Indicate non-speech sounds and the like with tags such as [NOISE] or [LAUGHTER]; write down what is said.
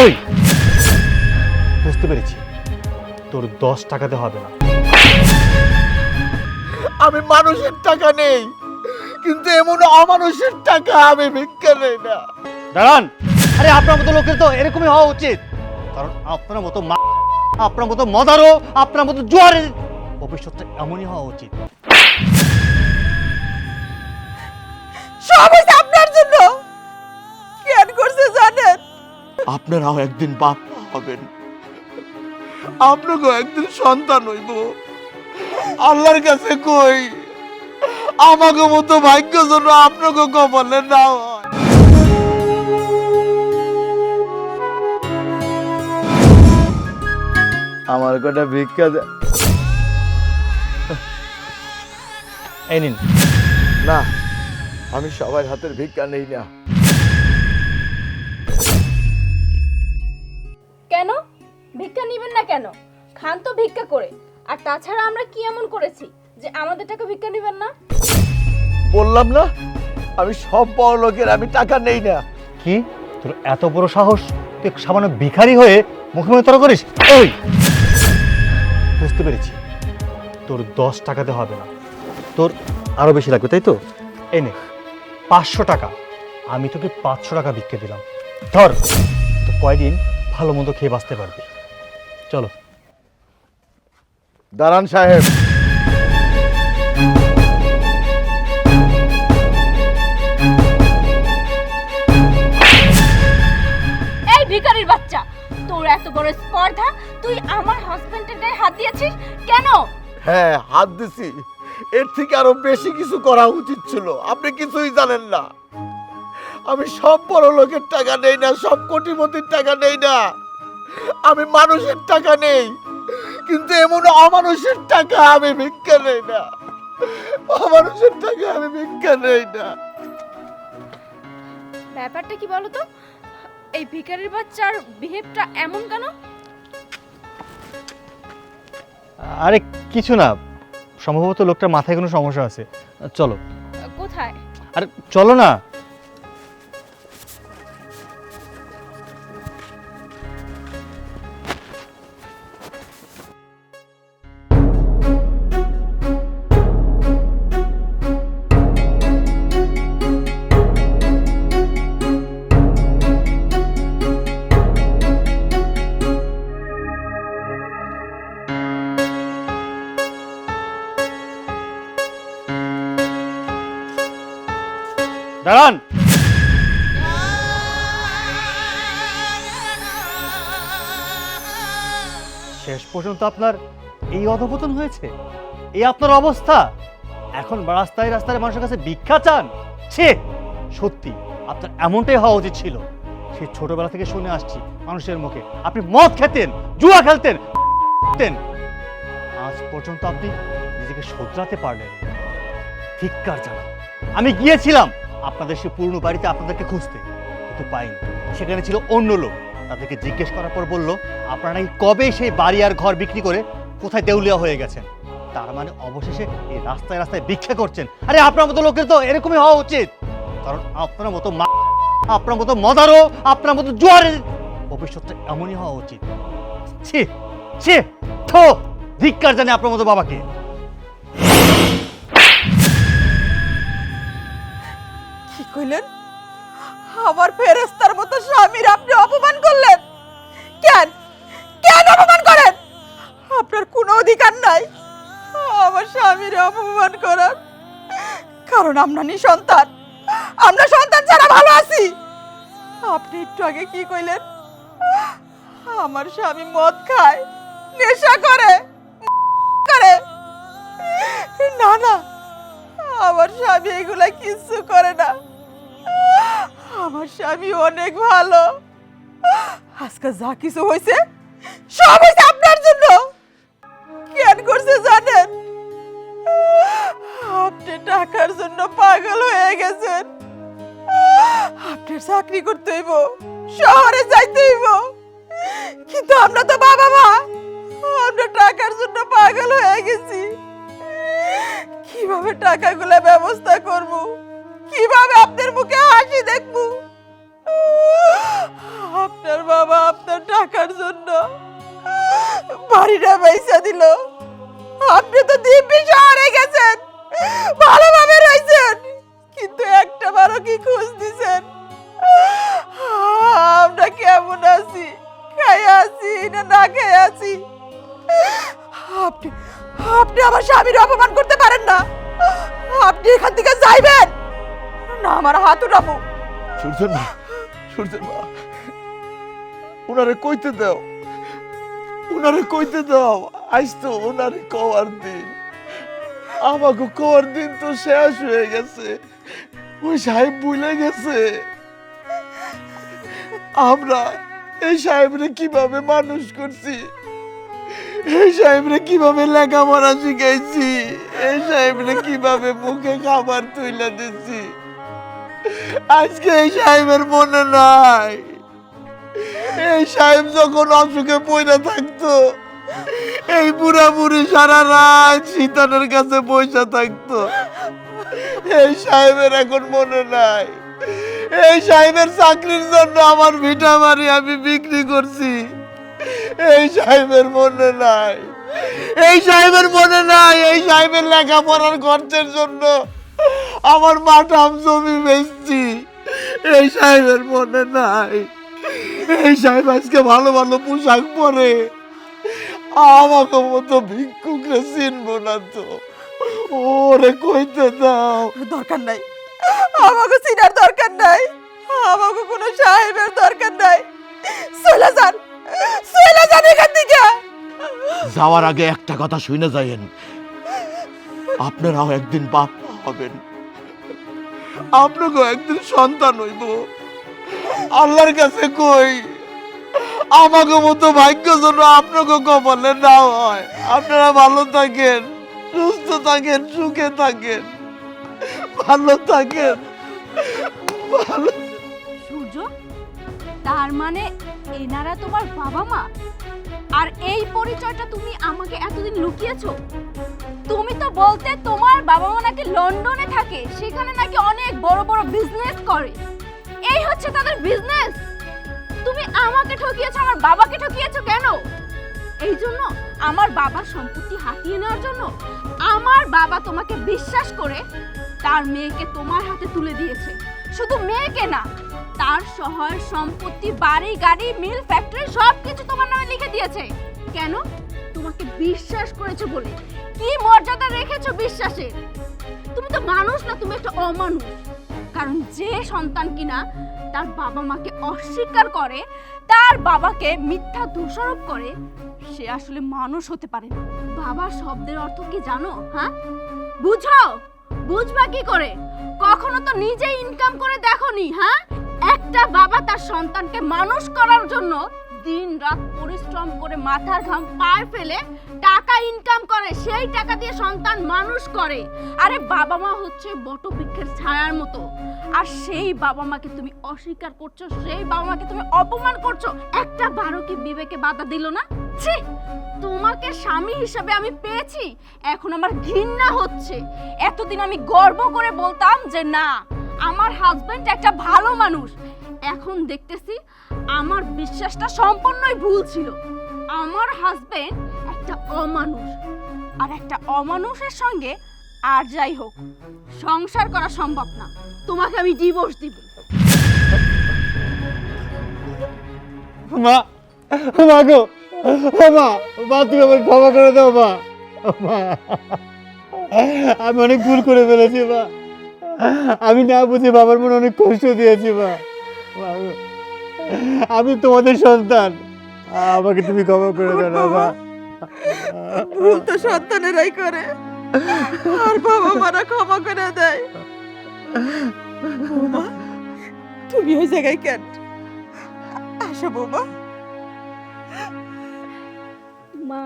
ওই বুঝতে পেরেছি। তোর দশ টাকাতে হবে না। আমি মানুষের টাকা নেই কিন্তু এমন অমানুষের টাকা আমি ভিক্ষা নেই না। দাঁড়ান! আরে আপনার মতো লোকের তো এরকমই হওয়া উচিত। কারণ আপনার মতো মা- আপনার মতো মদারও আপনার মতো জোয়ারের ভবিষ্যৎটা এমনই হওয়া উচিত। সব আপনার আপনারাও একদিন বাপ হবেন। আপনাকেও একদিন সন্তান হইব। আল্লাহর কাছে কই আমাকে মতো ভাগ্য জন্য আপনাকে কপালে না হয়। আমার কটা ভিক্ষা দে এই নিন। না আমি সবার হাতের ভিক্ষা নেই না। ভিক্ষা নেবেন না কেন? খান তো ভিক্ষা করে। আর তাছাড়া আমরা কি এমন করেছি যে আমাদের টাকা ভিক্ষা নেবেন না? বললাম না আমি সব বড় লোকের আমি টাকা নেই না। কি? তোর এত বড় সাহস? তুই সামান্য ভিখারি হয়ে মুখে করিস? ওই! বুঝতে পেরেছি। তোর দশ টাকাতে হবে না। তোর আরও বেশি লাগবে তাই তো? এই নে পাঁচশো টাকা। আমি তোকে পাঁচশো টাকা ভিক্ষে দিলাম। ধর তো কয়দিন ভালো মন্দ খেয়ে বাঁচতে পারবি। চলো। দাঁড়ান সাহেব। এই ভিখারির বাচ্চা তোর এত বড় স্পর্ধা তুই আমার হাজবেন্ডের গায়ে হাত দিয়েছিস? কেন? হ্যাঁ হাত দিছি। এর থেকে আরও বেশি কিছু করা উচিত ছিল। আপনি কিছুই জানেন না। আমি সব বড় লোকের টাকা নেই না সব কোটিপতির টাকা নেই না। আমি মানুষের টাকা নেই কিন্তু এমন অমানুষের টাকা আমি ভিক্ষা নেই না। অমানুষের টাকা আমি ভিক্ষা নেই না। ব্যাপারটা কি বলো তো? এই ভিখারির বাচ্চার বিহেভটা এমন কেন? আরে কিছু না। সম্ভবত লোকটার মাথায় কোনো সমস্যা আছে। চলো। কোথায়? আরে চলো না। দাঁড়ান। শেষ পর্যন্ত আপনার এই অধপতন হয়েছে, এই আপনার অবস্থা। এখন রাস্তায় রাস্তায় মানুষের কাছে ভিক্ষা চান, ছে, সত্যি, আপনার এমনটাই হওয়া উচিত ছিল। সে ছোটবেলা থেকে শুনে আসছি মানুষের মুখে। আপনি মদ খেতেন, জুয়া খেলতেন। আজ পর্যন্ত আপনি নিজেকে শোধরাতে পারলেন। ধিক্কার জানান। আমি গিয়েছিলাম। আপনাদের সে পুরনো বাড়িতে আপনাদেরকে খুঁজতে, কিন্তু পাইনি। সেখানে ছিল অন্য লোক। তাদেরকে জিজ্ঞেস করার পর বলল, আপনারা নাকি কবে সেই বাড়ি আর ঘর বিক্রি করে কোথায় দেউলিয়া হয়ে গেছেন? তার মানে অবশেষে এই রাস্তায় রাস্তায় ভিক্ষা করছেন। আরে, আপনার মতো লোকের তো এরকমই হওয়া উচিত। কারণ আপনার মতো মা- আপনার মতো মদারও, আপনার মতো জোয়ারের ভবিষ্যৎটা এমনই হওয়া উচিত। ছি ছি ধিক্কার জানে আপনার মতো বাবাকে। কইলেন, আমার ফেরেস্তার মতো স্বামীর আপনি অপমান করলেন? কেন? কেন অপমান করেন? আপনার কোনো অধিকার নাই আমার স্বামীর অপমান করার। কারণ আমরা নি সন্তান আমরা সন্তান ছাড়া ভালো আছি। আপনি একটু আগে কি কইলেন? আমার স্বামী মদ খায়, নেশা করে করে। না না, আমার স্বামী এগুলা কিচ্ছু করে না। আমার স্বামী অনেক ভালো। আজকে যা কিছু হয়েছে, সব হয়েছে আপনার জন্য। কেন করছে জানেন? আপনি টাকার জন্য পাগল হয়ে গেছেন। আপনার চাকরি করতে হইব, শহরে যাইতে হইব। কিন্তু আমরা তো বাবা মা, আমরা টাকার জন্য পাগল হয়ে গেছি। কীভাবে টাকাগুলো ব্যবস্থা করব? কীভাবে আপনার মুখে হাসি দেখব? আপনার বাবা আপনার টাকার জন্য বাড়িটা পয়সা দিল। আপনি তো দিব্যি শহরে গেছেন, ভালোভাবে রয়েছেন, কিন্তু একটা বারো কি খোঁজ দিছেন আমরা কেমন আছি? খাই আছি না না খেয়ে আছি? আপনি আপনি আমার স্বামীর অপমান করতে পারেন না। আপনি এখান থেকে যাইবেন? না, আমার হাত উঠাবো। সূর্যের মা সূর্যের মা ওনারে কইতে দাও ওনারে কইতে দাও, আজ তো ওনারে কওয়ার দিন। আমাকে কওয়ার দিন তো শেষ হয়ে গেছে। ওই সাহেব ভুলে গেছে। আমরা এই সাহেবরে কীভাবে মানুষ করছি? এই সাহেবরে কীভাবে লেখাপড়া শিখাইছি? এই সাহেবরে কীভাবে মুখে খাবার তুইলা দিচ্ছি? আজকে এই সাহেবের মনে নাই। এই সাহেব যখন অসুখে পয়না থাকতো, এই বুড়া বুড়ি সারা রাত শীতানের কাছে পয়সা থাকতো। এই সাহেবের এখন মনে নাই। এই সাহেবের চাকরির জন্য আমার ভিটা বাড়ি আমি বিক্রি করছি। এই সাহেবের মনে নাই। এই সাহেবের মনে নাই এই সাহেবের লেখাপড়ার খরচের জন্য। আমার মাঠাম জমি বেচছি। এই সাহেবের মনে নাই। এই সাহেব আজকে ভালো ভালো পোশাক পরে। আমাকে মতো ভিক্ষুকরে চিনবো না তো। ওরে কইতে দাও। দরকার নাই। আমাকে চিনার দরকার নাই। আমাকে কোনো সাহেবের দরকার নাই। চলে যান। চলে যান এখান থেকে। যাওয়ার আগে একটা কথা শুনে যাইয়েন। আপনারাও একদিন বাপ হবেন। আপনাকেও একদিন সন্তান হইব। আল্লাহর কাছে কই, আমাকে মতো ভাগ্য যেন আপনাকে কপালে না হয়। আপনারা ভালো থাকেন, সুস্থ থাকেন, সুখে থাকেন। ভালো থাকেন। ভালো সূর্য, তার মানে এনারা তোমার বাবা মা? আর এই পরিচয়টা তুমি আমাকে এতদিন লুকিয়েছো? তুমি তো বলতে তোমার বাবা মা নাকি লন্ডনে থাকে, সেখানে নাকি অনেক বড় বড় বিজনেস করে। এই হচ্ছে তাদের বিজনেস তুমি আমাকে ঠকিয়েছো, আমার বাবাকে ঠকিয়েছো কেন? এই জন্য আমার বাবার সম্পত্তি হাতিয়ে নেওয়ার জন্য আমার বাবা তোমাকে বিশ্বাস করে তার মেয়েকে তোমার হাতে তুলে দিয়েছে। শুধু মেয়েকে না, তার শহর সম্পত্তি, বাড়ি, গাড়ি মিল ফ্যাক্টরি সব কিছু তোমার নামে লিখে দিয়েছে। কেন? তোমাকে বিশ্বাস করেছে বলে। কি মর্যাদা রেখেছো বিশ্বাসে? তুমি তো মানুষ না, তুমি একটা অমানুষ। কারণ যে সন্তান কিনা তার বাবা মাকে অস্বীকার করে, তার বাবাকে মিথ্যা দোষারোপ করে, সে আসলে মানুষ হতে পারে না। বাবা শব্দের অর্থ কি জানো হ্যাঁ? বুঝো? বুঝবা কি করে? কখনো তো নিজে ইনকাম করে দেখোনি হ্যাঁ? একটা বাবা তার সন্তানকে মানুষ করার জন্য দিন রাত পরিশ্রম করে মাথার ঘাম পায়ে ফেলে টাকা ইনকাম করে, সেই টাকা দিয়ে সন্তান মানুষ করে। আরে বাবা মা হচ্ছে বটবৃক্ষের ছায়ার মতো। আর সেই বাবা মাকে তুমি অস্বীকার করছ, সেই বাবা মাকে তুমি অপমান করছ। একটা বারো কি বিবেকে বাধা দিল না? ছি! তোমাকে স্বামী হিসাবে আমি পেয়েছি, এখন আমার ঘৃণা হচ্ছে। এতদিন আমি গর্ব করে বলতাম যে না, আমার হাজবেন্ড একটা ভালো মানুষ। এখন দেখতেছি আমার বিশ্বাসটা সম্পূর্ণই ভুল ছিল। আমার হাজবেন্ড একটা অমানুষ। আর একটা অমানুষের সঙ্গে আর যাই হোক, সংসার করা সম্ভব না। তোমাকে আমি ডিভোর্স দিব। মা গো মা মা, তুমি আমার ক্ষমা করে দাও, মা। মা, আমি অনেক ভুল করে ফেলেছি, মা। আমি না বুঝে বাবার মনে অনেক কষ্ট দিয়েছি, মা। [LAUGHS] আমি তোমাদের সন্তান। আমাকে তুমি ক্ষমা করে দাও বাবা ভুল তো সন্তানেরাই করে। আর বাবা মারা ক্ষমা করে দেয়। তুমি ওই জায়গায় কেন? আসো বৌমা। মা।